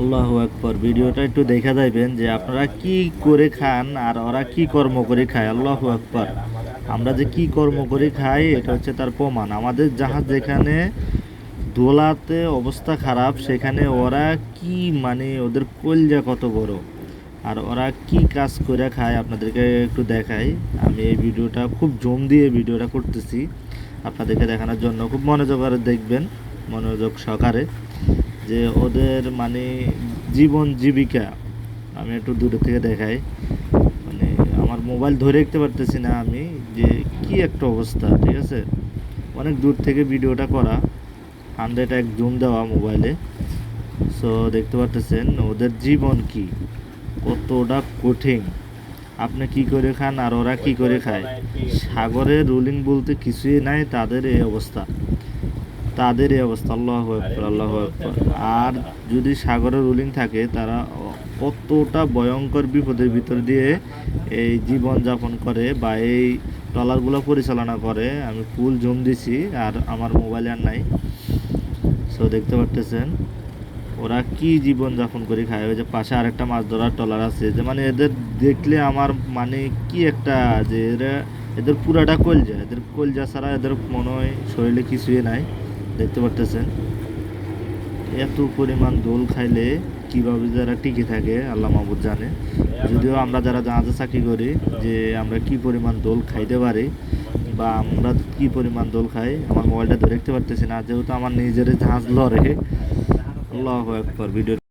আল্লাহ একবার ভিডিওটা একটু দেখা যাইবেন যে আপনারা কি করে খান আর ওরা কি কর্ম করে খায়। আল্লাহ একবার আমরা যে কি কর্ম করে খাই, এটা হচ্ছে তার প্রমাণ। আমাদের জাহাজ যেখানে দোলাতে অবস্থা খারাপ, সেখানে ওরা কি মানে ওদের কলজা কত বড়? আর ওরা কি কাজ করে খায় আপনাদেরকে একটু দেখাই। আমি এই ভিডিওটা খুব জম দিয়ে ভিডিওটা করতেছি। আপনাদেরকে দেখানোর জন্য খুব মনোযোগ দেখবেন, মনোযোগ সহকারে। যে ওদের মানে জীবন জীবিকা, আমি একটু দূরে থেকে দেখাই। মানে আমার মোবাইল ধরে রাখতে পারতেছি না আমি যে কি একটা অবস্থা, ঠিক আছে? অনেক দূর থেকে ভিডিওটা করা হান্ড্রেড এক জুম দেওয়া মোবাইলে সো দেখতে পারতেছেন ওদের জীবন কি, কতটা কঠিন। আপনি কি করে খান আর ওরা কি করে খায়? সাগরে রুলিং বলতে কিছুই নাই, তাদের এই অবস্থা। তাদের এই অবস্থা, আল্লাহ আকবর আল্লাহ আকবর। আর যদি সাগরের রুলিং থাকে, তারা কতটা ভয়ঙ্কর বিপদের ভিতর দিয়ে এই জীবন যাপন করে বা এই ট্রলারগুলো পরিচালনা করে, আমি ফুল জুম দিছি, আর আমার মোবাইলে আর নাই। সো দেখতে পারতেছেন, ওরা কি জীবন যাপন করে খায়? ওই যে পাশে আরেকটা মাছ ধরার ট্রলার আছে, যে মানে এদের দেখলে আমার মানে কি একটা যে এরা, এদের পুরাটা কলজা, এদের কলজা ছাড়া এদের মনে হয় শরীরে কিছুই নাই। দেখতে পারতেছেন। এত পরিমাণ দোল খাইলে কীভাবে যারা টিকে থাকে, আল্লাহ মাহবুদ জানে। যদিও আমরা যারা জাহাজে চাকরি করি, যে আমরা কি পরিমাণ দোল খাইতে পারি বা আমরা কি পরিমাণ দোল খাই, আমার মোবাইলটা ধরে রাখতে পারতেছি না। যেহেতু আমার নিজের জাহাজ লড়ে। আল্লাহ একবার ভিডিও